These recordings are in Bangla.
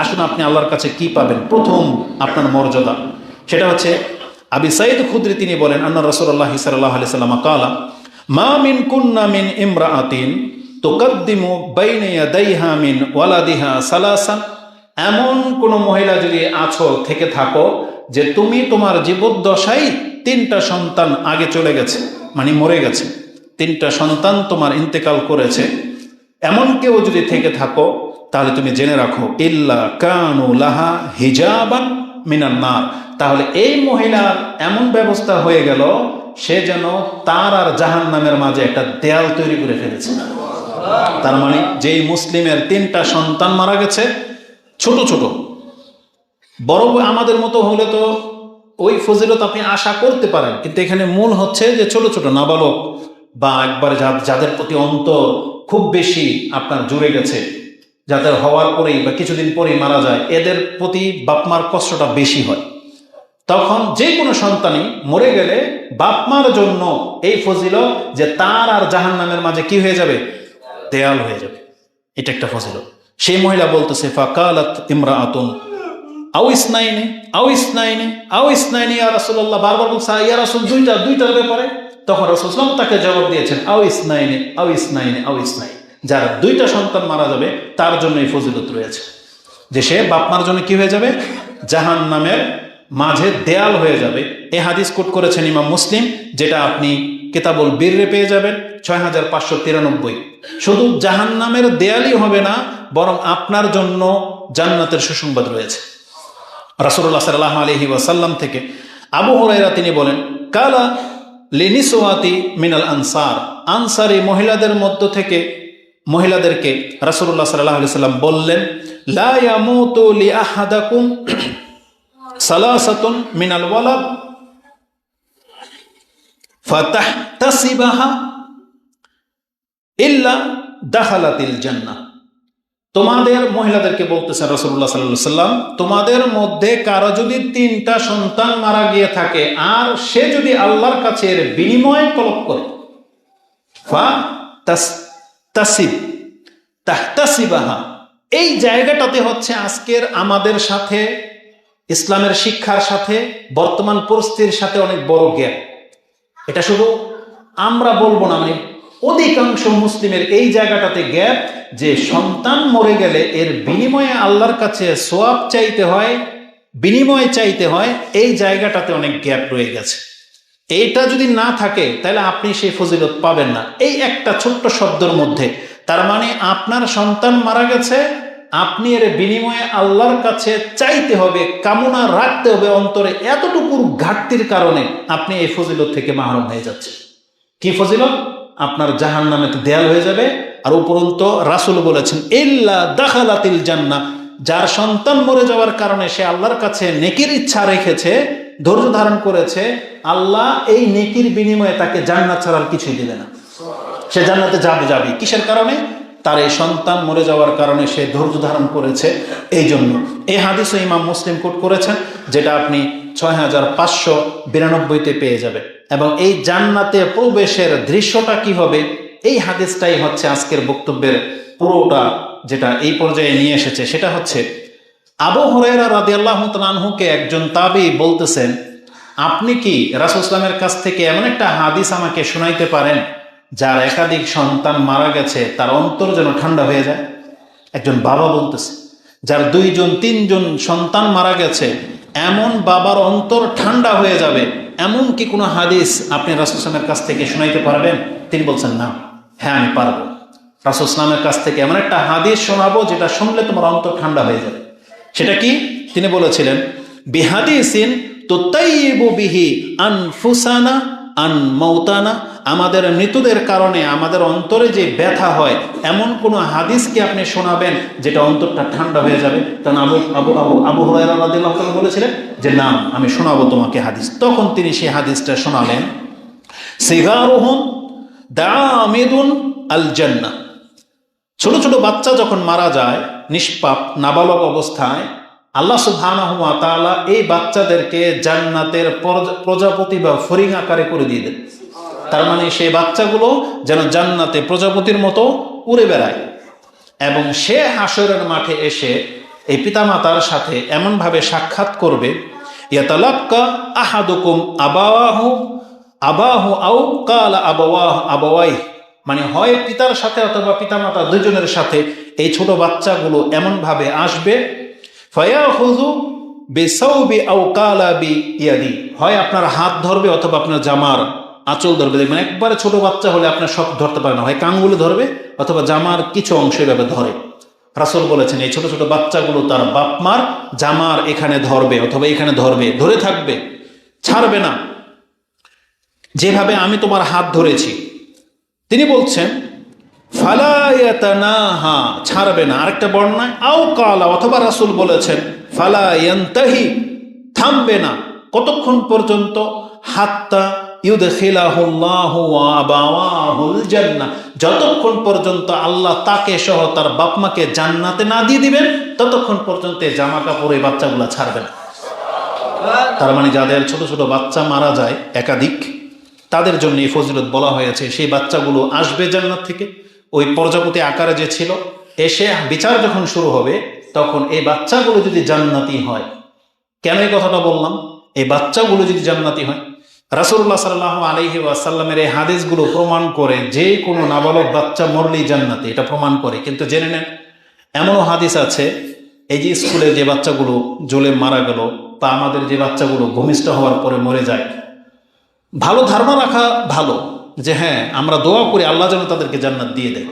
আসুন আপনি আল্লাহর কাছে কি পাবেন? প্রথম আপনার মর্যাদা। সেটা হচ্ছে, আবি সাইদ খুদ্রি তিনি বলেন, আন্না রসুল্লাহ সাল্লাহ আলি সাল্লাম কালা, মা মিন কুন্না মিন ইমরাআতিন তুকদ্দিমু বাইনে ইয়াদাইহা মিন ওয়ালাদিহা সালাসান। এমন কোন মহিলা যদি আছো থেকে থাকো যে তুমি তোমার জীবদ্দশায় তিনটা সন্তান আগে চলে গেছে মানে মরে গেছে। তিনটা সন্তান তোমার ইন্তেকাল করেছে। এমন কেউ যদি থেকে থাকো তাহলে তুমি জেনে রাখো, ইল্লা কানু লাহা হিজাবান মিনান্নার তাহলে এই মহিলার এমন ব্যবস্থা হয়ে গেল, সে যেন তার আর জাহান নামের মাঝে একটা দেয়াল তৈরি করে ফেলেছে। তার মানে যেই মুসলিমের তিনটা সন্তান মারা গেছে, ছোট ছোট। বড় আমাদের মতো হলে তো ওই ফজিলত আপনি আশা করতে পারেন, কিন্তু এখানে মূল হচ্ছে যে ছোট ছোট নাবালক বা একবার যাদের প্রতি অন্তর খুব বেশি আপনার জুড়ে গেছে যাদের হওয়ার পরেই বা কিছুদিন পরেই মারা যায়, এদের প্রতি বাপমার কষ্টটা বেশি হয়। তখন যে কোনো সন্তানই মরে গেলে বাপমার জন্য এই ফজিল যে তার আর জাহান নামের মাঝে কি হয়ে যাবে? দেয়াল হয়ে যাবে। এটা একটা ফজিলত। সেই মহিলা বলতেছে, ফাকালাত ইমরা আতুন আও ইসনাইনে আও ইসনাইনে আও ইসনাইনে, ইয়া রাসূলুল্লাহ। বারবার বলছে, ইয়া রাসূল, দুইটা, দুইটার ব্যাপারে? তখন রাসূল তাকে জবাব দিয়েছেন, আও ইসনাইনে আও ইসনাইনে, আও ইসনাইন। যার দুইটা সন্তান মারা যাবে, তার জন্য এই ফজিলত রয়েছে। যে সে বাপমার জন্য কি হয়ে যাবে? জাহান নামের মাঝে দেয়াল হয়ে যাবে। এ হাদিস কোট করেছেন ইমাম মুসলিম, যেটা আপনি কেতাবুল বীররে পেয়ে যাবেন ছয় হাজার পাঁচশো তিরানব্বই। শুধু জাহান নামের দেয়ালই হবে না, বরং আপনার জন্য জান্নাতের সুসংবাদ রয়েছে। রাসুল্লাহ সাল্লাহ আলহি ওয়াসাল্লাম থেকে আবু হরাইরা তিনি বলেন, কালা লিনিসোয়াতি মিনাল আনসার। আনসারি মহিলাদের মধ্য থেকে মহিলাদেরকে রাসুল্লাহ সাল্লাহ আলি সাল্লাম বললেন তোমাদের মহিলাদেরকে বলতেছেন রসুল্লাহ সাল্লাহ সাল্লাম তোমাদের মধ্যে কারও যদি তিনটা সন্তান মারা গিয়ে থাকে, আর সে যদি আল্লাহর কাছে এর বিনিময় তলব করে তাস- তাসিব তাহতাসিবাহা। এই জায়গাটাতে হচ্ছে আজকের আমাদের সাথে, ইসলামের শিক্ষার সাথে, বর্তমান পরিস্থিতির সাথে অনেক বড় গ্যাপ। এটা শুধু আমরা বলব না মানে অধিকাংশ মুসলিমের এই জায়গাটাতে গ্যাপ যে সন্তান মরে গেলে এর বিনিময়ে আল্লাহর কাছে সোয়াব চাইতে হয়, বিনিময় চাইতে হয়, এই জায়গাটাতে অনেক গ্যাপ রয়ে গেছে। এইটা যদি না থাকে, তাহলে আপনি সেই ফজিলত পাবেন না। এই একটা ছোট্ট শব্দের মধ্যে। তার মানে আপনার সন্তান মারা গেছে, আপনি এর বিনিময়ে আল্লাহর কাছে চাইতে হবে, কামনা রাখতে হবে অন্তরে এতটুকুর ঘাটতির কারণে আপনি এই ফজিলত থেকে মাহরুম হয়ে যাচ্ছে কি ফজিলত? আপনার জাহান নামে দেয়াল হয়ে যাবে। আর উপরন্ত রাসুল বলেছেন, ইল্লা দাখালাতিল জান্না যার সন্তান মরে যাওয়ার কারণে সে আল্লাহর কাছে নেকির ইচ্ছা রেখেছে ধৈর্য ধারণ করেছে, আল্লাহ এই নেকির বিনিময়ে তাকে জান্নাত ছাড়ার কিছুই দিলে না। সে জান্নাতে যাবে যাবে। কিসের কারণে? তার এই সন্তান মরে যাওয়ার কারণে সে ধৈর্য ধারণ করেছে এই জন্য এই হাদিসও ইমাম মুসলিম কোট করেছেন, যেটা আপনি ছয় হাজার পাঁচশো বিরানব্বইতে পেয়ে যাবে এবং এই জান্নাতে প্রবেশের দৃশ্যটা কি হবে? এই হাদিসটাই হচ্ছে আজকের বক্তব্যের পুরোটা, যেটা এই পর্যায়ে নিয়ে এসেছে। সেটা হচ্ছে আবু হরেরা রাদি আল্লাহ তানহুকে একজন তাবি বলতেছেন, আপনি কি রাসুল ইসলামের কাছ থেকে এমন একটা হাদিস আমাকে শোনাইতে পারেন, যার একাধিক সন্তান মারা গেছে, তার অন্তর যেন ঠান্ডা হয়ে যায়? একজন বাবা বলতেছে, যার দুইজন, তিনজন সন্তান মারা গেছে, এমন বাবার অন্তর ঠান্ডা হয়ে যাবে, এমন কি কোনো হাদিস আপনি রাসুল ইসলামের কাছ থেকে শোনাইতে পারবেন? তিনি বলছেন, না হ্যাঁ আমি পারব। রাসুল ইসলামের কাছ থেকে এমন একটা হাদিস শোনাবো, যেটা শুনলে তোমার অন্তর ঠান্ডা হয়ে যাবে। সেটা কি? তিনি বলেছিলেন, বিহাদিসিন তোতাইবু বিহি আনফুসানা, আন মৌতানা আমাদের মৃতদের কারণে আমাদের অন্তরে যে ব্যথা হয়, এমন কোন হাদিসকে আপনি শোনাবেন যেটা অন্তরটা ঠান্ডা হয়ে যাবে? তখন আবু আবু আবু আবু হরাইরা বলেছিলেন যে, না, আমি শোনাবো তোমাকে হাদিস। তখন তিনি সেই হাদিসটা শোনালেন, সিগারুহুম দামিদুন আল জান্নাহ। ছোট ছোট বাচ্চা যখন মারা যায় নিষ্পাপ, নাবালক অবস্থায় আল্লাহ সুবহানাহু ওয়া তাআলা এই বাচ্চাদেরকে জান্নাতের প্রজাপতি বা ফরিং আকারে করে দিয়ে দেন। তার মানে সেই বাচ্চাগুলো যেন জান্নাতে প্রজাপতির মতো উড়ে বেড়ায়। এবং সে হাসরের মাঠে এসে এই পিতামাতার সাথে এমনভাবে সাক্ষাৎ করবে, ইয়াতালাক্কা আহাদুকুম আবাহু আবাহু আউ কাল আবাওয়াহ আবাওয়াই মানে হয় পিতার সাথে অথবা পিতামাতা দুজনের সাথে এই ছোট বাচ্চাগুলো এমনভাবে আসবে ইয়াদি। হয় আপনার হাত ধরবে অথবা আপনার জামার আঁচল ধরবে। দেখবেন একবারে ছোট বাচ্চা হলে আপনার সব ধরতে পারে না। হয় কাঙ্গুলে ধরবে অথবা জামার কিছু অংশ এভাবে ধরে। রাসুল বলেছেন, এই ছোট ছোট বাচ্চাগুলো তার বাপ মার জামার এখানে ধরবে অথবা এখানে ধরবে, ধরে থাকবে, ছাড়বে না। যেভাবে আমি তোমার হাত ধরেছি তিনি বলছেন ফালায়াতানাহা ছাড়বে না। আরেকটা বর্ণায়, আও কালা অথবা রাসুল বলেছেন ফালায়ান্তাহি থামবে না। কতক্ষণ পর্যন্ত? হাত্তা যতক্ষণ পর্যন্ত আল্লাহ তাকে সহ তার বাপমাকে জান্নাতে না দিয়ে দিবেন, ততক্ষণ পর্যন্ত জামা কাপড় এই বাচ্চাগুলো ছাড়বে না। তার মানে যাদের ছোট ছোট বাচ্চা মারা যায় একাধিক তাদের জন্য এই ফজিলত বলা হয়েছে, সেই বাচ্চাগুলো আসবে জান্নাত থেকে। ওই প্রজাপতি আকারে যে ছিল, এসে বিচার যখন শুরু হবে, তখন এই বাচ্চাগুলো যদি জান্নাতি হয়, কেন এই কথাটা বললাম? এই বাচ্চাগুলো যদি জান্নাতি হয় রাসুল্লাহ সাল্লাহ আলহি ওয়াসাল্লামের এই হাদিসগুলো প্রমাণ করে যে কোনো নাবালক বাচ্চা মরলেই জান্নাতি, এটা প্রমাণ করে। কিন্তু জেনে নেন, এমনও হাদিস আছে, এই যে স্কুলে যে বাচ্চাগুলো জ্বলে মারা গেল, বা আমাদের যে বাচ্চাগুলো ভূমিষ্ঠ হওয়ার পরে মরে যায় ভালো ধারণা রাখা ভালো যে হ্যাঁ আমরা দোয়া করি আল্লাহ যেন তাদেরকে জান্নাত দিয়ে দেয়।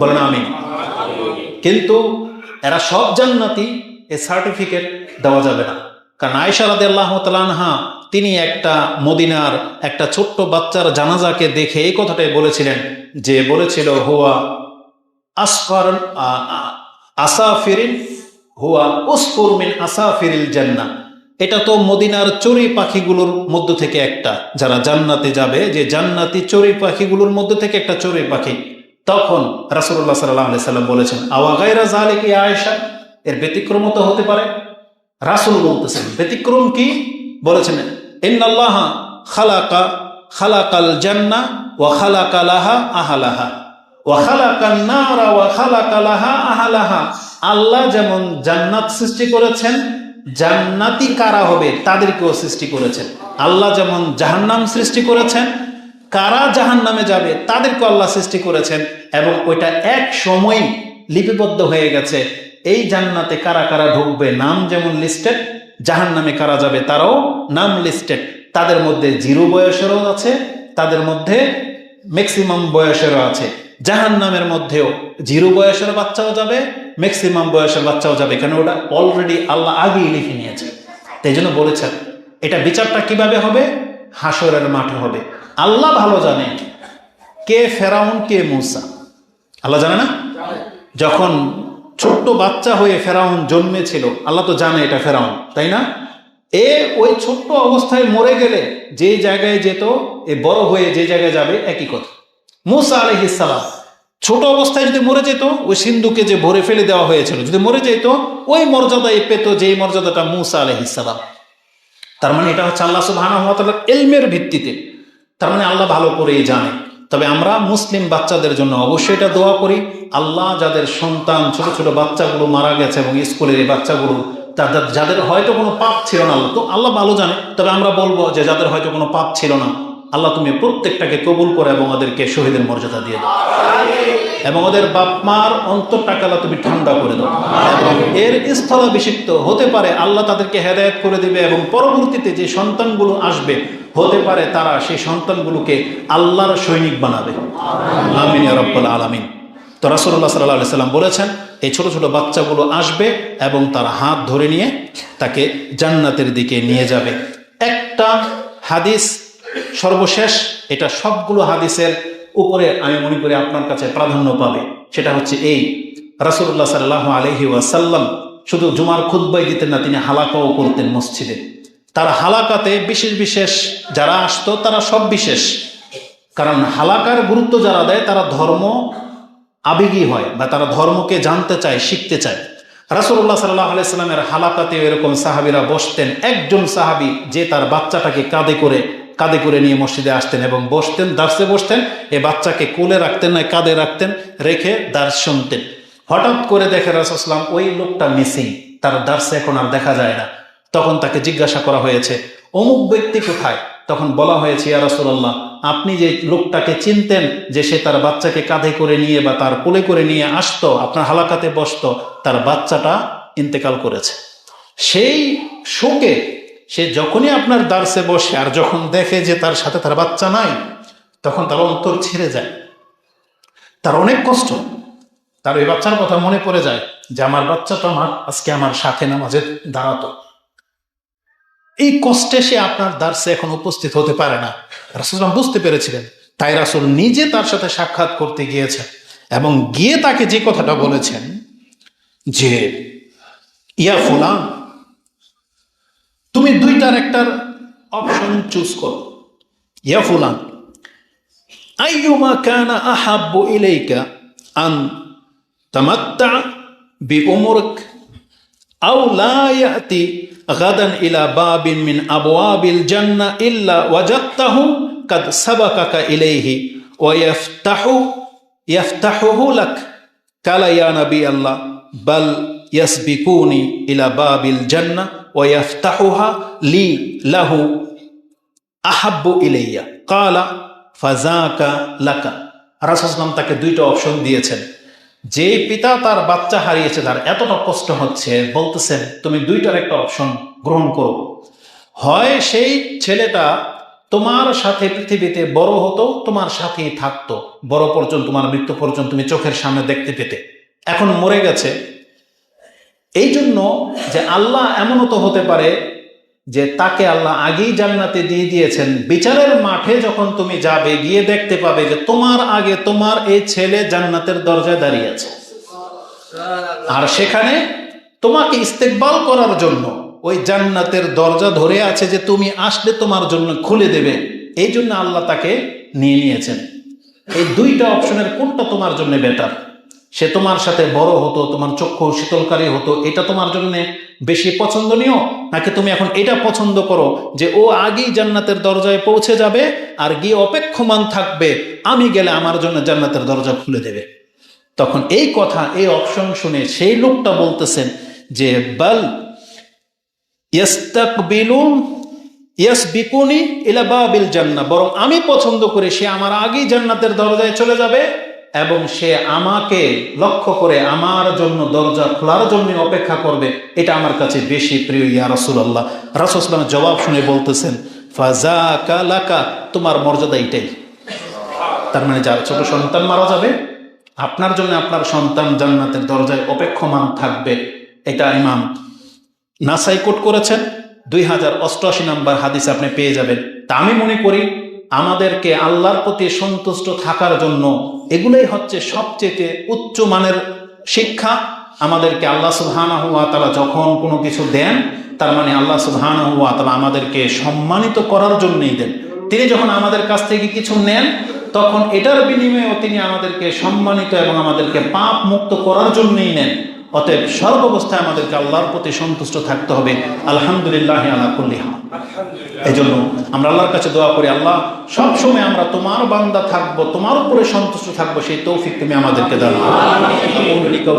বলেন আমি কিন্তু এরা সব জান্নাতি, এ সার্টিফিকেট দেওয়া যাবে না। কারণ আয়সা রাদে আল্লাহ তালানহা তিনি একটা মদিনার একটা ছোট্ট বাচ্চার জানাজাকে দেখে এই কথাটাই বলেছিলেন যে বলেছিল, হুয়া আসফার আসাফিরিন, হুয়া উসফুর মিন আসাফিরিল জান্নাহ। এটা তো মদিনার চড়ুই পাখিগুলোর মধ্য থেকে একটা। যারা জান্নাতে যাবে, যে জান্নাতি চড়ুই পাখিগুলোর মধ্য থেকে একটা চড়ুই পাখি। তখন রাসুল্লাহ সাল্লাহ আলি সাল্লাম বলেছেন আওয়াগাইরা জালে কি আয়েশা? এর ব্যতিক্রম তো হতে পারে। রাসুল বলতেছেন, ব্যতিক্রম কি? বলেছেন, ইন্নাল্লাহ খালাকা, খালাকাল জান্না ওয়া খালাকালাহা আহালাহা। আল্লাহ যেমন জান্নাত সৃষ্টি করেছেন জান্নাতি কারা হবে তাদেরকেও সৃষ্টি করেছেন। আল্লাহ যেমন জাহান্নাম সৃষ্টি করেছেন, কারা জাহান নামে যাবে তাদেরকে আল্লাহ সৃষ্টি করেছেন এবং ওইটা এক সময় লিপিবদ্ধ হয়ে গেছে। এই জান্নাতে কারা কারা ঢুকবে, নাম যেমন লিস্টেড জাহান নামে কারা যাবে তারাও নাম লিস্টেড তাদের মধ্যে জিরো বয়সেরও আছে, তাদের মধ্যে ম্যাক্সিমাম বয়সেরও আছে। জাহান নামের মধ্যেও জিরো বয়সের বাচ্চাও যাবে ম্যাক্সিমাম বয়সের বাচ্চাও যাবে। কেন ওটা অলরেডি আল্লাহ আগেই লিখে নিয়েছে। তাই জন্য বলেছেন, এটা বিচারটা কীভাবে হবে? হাসরের মাঠে হবে। আল্লাহ ভালো জানে কে ফেরাউন, কে মুসা। আল্লাহ জানে না? যখন ছোট্ট বাচ্চা হয়ে ফেরাউন জন্মেছিল, আল্লাহ তো জানে এটা ফেরাউন, তাই না? এ ওই ছোট্ট অবস্থায় মরে গেলে যে জায়গায় যেত, এ বড় হয়ে যে জায়গায় যাবে, একই কথা। মুসা আলহিসাল্লাম ছোট অবস্থায় যদি মরে যেত, ওই সিন্ধুকে যে ভরে ফেলে দেওয়া হয়েছিল, যদি মরে যেত, ওই মর্যাদায় পেত যেই মর্যাদাটা মুসা আলহিসাল্লাম তার মানে এটা হচ্ছে আল্লাহ সুবাহ এলমের ভিত্তিতে। তার মানে আল্লাহ ভালো করেই জানে। তবে আমরা মুসলিম বাচ্চাদের জন্য অবশ্যই এটা দোয়া করি, আল্লাহ যাদের সন্তান, ছোট ছোট বাচ্চাগুলো মারা গেছে এবং স্কুলের এই বাচ্চাগুলো, তাদের, যাদের হয়তো কোনো পাপ ছিল না, তো আল্লাহ ভালো জানে। তবে আমরা বলব যে যাদের হয়তো কোনো পাপ ছিল না আল্লাহ তুমি প্রত্যেকটাকে কবুল করে এবং ওদেরকে শহীদের মর্যাদা দিয়ে দাও। এবং ওদের বাপ মার অন্তরটাকে আল্লাহ তুমি ঠান্ডা করে দাও। এবং এর স্থলাভিষিক্ত হতে পারে আল্লাহ তাদেরকে হেদায়ত করে দিবে এবং পরবর্তীতে যে সন্তানগুলো আসবে, হতে পারে তারা সেই সন্তানগুলোকে আল্লাহর সৈনিক বানাবে। আমিন রব্বুল আলমিন। তো রাসুল্লাহ সাল্লাহ সাল্লাম বলেছেন, এই ছোট ছোট বাচ্চাগুলো আসবে এবং তার হাত ধরে নিয়ে তাকে জান্নাতের দিকে নিয়ে যাবে। একটা হাদিস সর্বশেষ এটা সবগুলো হাদিসের উপরে আমি মনে করি আপনার কাছে প্রাধান্য পাবে। সেটা হচ্ছে এই রাসুল্লাহ সাল্লাহ আলহি ওয়াসাল্লাম শুধু জুমার খুদ্বাই দিতেন না, তিনি হালাকাও করতেন মসজিদে। তার হালাকাতে বিশেষ বিশেষ যারা আসতো, তারা সব বিশেষ। কারণ হালাকার গুরুত্ব যারা দেয়, তারা ধর্ম আবেগী হয় বা তারা ধর্মকে জানতে চায়, শিখতে চায়। রাসুল্লাহ সাল্লাহ আলাইস্লামের হালাকাতে এরকম সাহাবিরা বসতেন। একজন সাহাবি যে তার বাচ্চাটাকে কাঁধে করে কাঁধে করে নিয়ে মসজিদে আসতেন এবং বসতেন, দার্সে বসতেন, এ বাচ্চাকে কোলে রাখতেন না, কাঁধে রাখতেন, রেখে দার্স শুনতেন। হঠাৎ করে দেখে রাসুসলাম ওই লোকটা মিসিং, তার দার্সে এখন আর দেখা যায় না। তখন তাকে জিজ্ঞাসা করা হয়েছে, অমুক ব্যক্তি কোথায়? তখন বলা হয়েছে, ইয়া রাসূলুল্লাহ, আপনি যে লোকটাকে চিনতেন যে সে তার বাচ্চাকে কাঁধে করে নিয়ে বা তার কোলে করে নিয়ে আসতো, আপনার হালাকাতে বসতো, তার বাচ্চাটা ইন্তেকাল করেছে। সেই শোকে সে যখনই আপনার দার্সে বসে আর যখন দেখে যে তার সাথে তার বাচ্চা নাই, তখন তার অন্তর ছেড়ে যায়। তার অনেক কষ্ট। তার ওই বাচ্চার কথা মনে পড়ে যায় যে আমার বাচ্চাটা আমার আজকে আমার সাথে নামাজে দাঁড়াতো। এই কষ্টে সে আপনার দার্সে এখন উপস্থিত হতে পারে না। রাসুলাম বুঝতে পেরেছিলেন। তাই রাসুল নিজে তার সাথে সাক্ষাৎ করতে গিয়েছেন এবং গিয়ে তাকে যে কথাটা বলেছেন যে, ইয়া ফুলান তুমি দুইটার একটার অপশন চুজ করো ইয়া ফুলান আইয়ুমা কানা আহাব্বু ইলাইকা আন তামাত্তা বিউমুরক আও লা ইয়াতি গাদান ইলা বাবিন মিন আবওয়াবিল জান্নাহ ইল্লা ওয়াজাদতাহু قد سبقك إليه ويفتح يفتحه لك قال يا نبي الله بل يسبقوني إلى باب الجنة ওয়াফতাহুহা লি লাহু আহাব্বু ইলাইয়া কালা ফাজাকা লাকা রাসাসলাম তাকে দুইটা অপশন দিয়েছেন। যে পিতা তার বাচ্চা হারিয়েছে, তার এতটা কষ্ট হচ্ছে, বলতেছেন, তুমি দুইটার একটা অপশন গ্রহণ করো। হয় সেই ছেলেটা তোমার সাথে পৃথিবীতে বড় হতো, তোমার সাথেই থাকতো, বড় পর্যন্ত, তোমার মৃত্যু পর্যন্ত তুমি চোখের সামনে দেখতে পেতে। এখন মরে গেছে এই জন্য যে আল্লাহ এমনও তো হতে পারে যে তাকে আল্লাহ আগেই জান্নাতে দিয়ে দিয়েছেন। বিচারের মাঠে যখন তুমি যাবে, গিয়ে দেখতে পাবে যে তোমার আগে তোমার এই ছেলে জান্নাতের দরজায় দাঁড়িয়ে আছে। আর সেখানে তোমাকে ইস্তেকবাল করার জন্য ওই জান্নাতের দরজা ধরে আছে যে তুমি আসলে তোমার জন্য খুলে দেবে। এই জন্য আল্লাহ তাকে নিয়ে নিয়েছেন। এই দুইটা অপশনের কোনটা তোমার জন্য বেটার সে তোমার সাথে বড় হতো, তোমার চক্ষু শীতলকারী হতো, এটা তোমার জন্য বেশি পছন্দনীয়? নাকি তুমি এখন এটা পছন্দ করো যে ও আগেই জান্নাতের দরজায় পৌঁছে যাবে আর গিয়ে অপেক্ষমান থাকবে, আমি গেলে আমার জন্য জান্নাতের দরজা খুলে দেবে? তখন এই কথা, এই অপশন শুনে সেই লোকটা বলতেছেন যে, বাল ইয়াসবিকুনি ইলা বাবিল জান্নাহ। বরং আমি পছন্দ করি সে আমার আগেই জান্নাতের দরজায় চলে যাবে এবং সে আমাকে লক্ষ্য করে আমার জন্য দরজা খোলার জন্য অপেক্ষা করবে, এটা আমার কাছে বেশি প্রিয়, ইয়া রাসূলুল্লাহ। রাসূলুল্লাহ জবাব শুনে বলতেছেন ফাজা কালাকা তোমার মর্যাদা এটাই। তার মানে যার ছোট সন্তান মারা যাবে, আপনার জন্য আপনার সন্তান জান্নাতের দরজায় অপেক্ষমান থাকবে, এটা ইমাম নাসাই কোট করেছেন। দুই হাজার অষ্টআশি নম্বর হাদিস আপনি পেয়ে যাবেন। তা আমি মনে করি আমাদেরকে আল্লাহর প্রতি সন্তুষ্ট থাকার জন্য এগুলোই হচ্ছে সবচেয়ে উচ্চ মানের শিক্ষা। আমাদেরকে আল্লাহ সুবহানা হুয়া তারা যখন কোনো কিছু দেন, তার মানে আল্লাহ সুবহানা হুয়া তারা আমাদেরকে সম্মানিত করার জন্যই দেন। তিনি যখন আমাদের কাছ থেকে কিছু নেন, তখন এটার বিনিময়েও তিনি আমাদেরকে সম্মানিত এবং আমাদেরকে পাপ মুক্ত করার জন্যই নেন। অতএব সর্ব অবস্থায় আমাদেরকে আল্লাহর প্রতি সন্তুষ্ট থাকতে হবে। আলহামদুলিল্লাহ আলাকুল্লিহা এই জন্য আমরা আল্লাহর কাছে দোয়া করি আল্লাহ সবসময় আমরা তোমার বান্দা থাকব তোমার উপরে সন্তুষ্ট থাকব সেই তৌফিক তুমি আমাদেরকে দাও।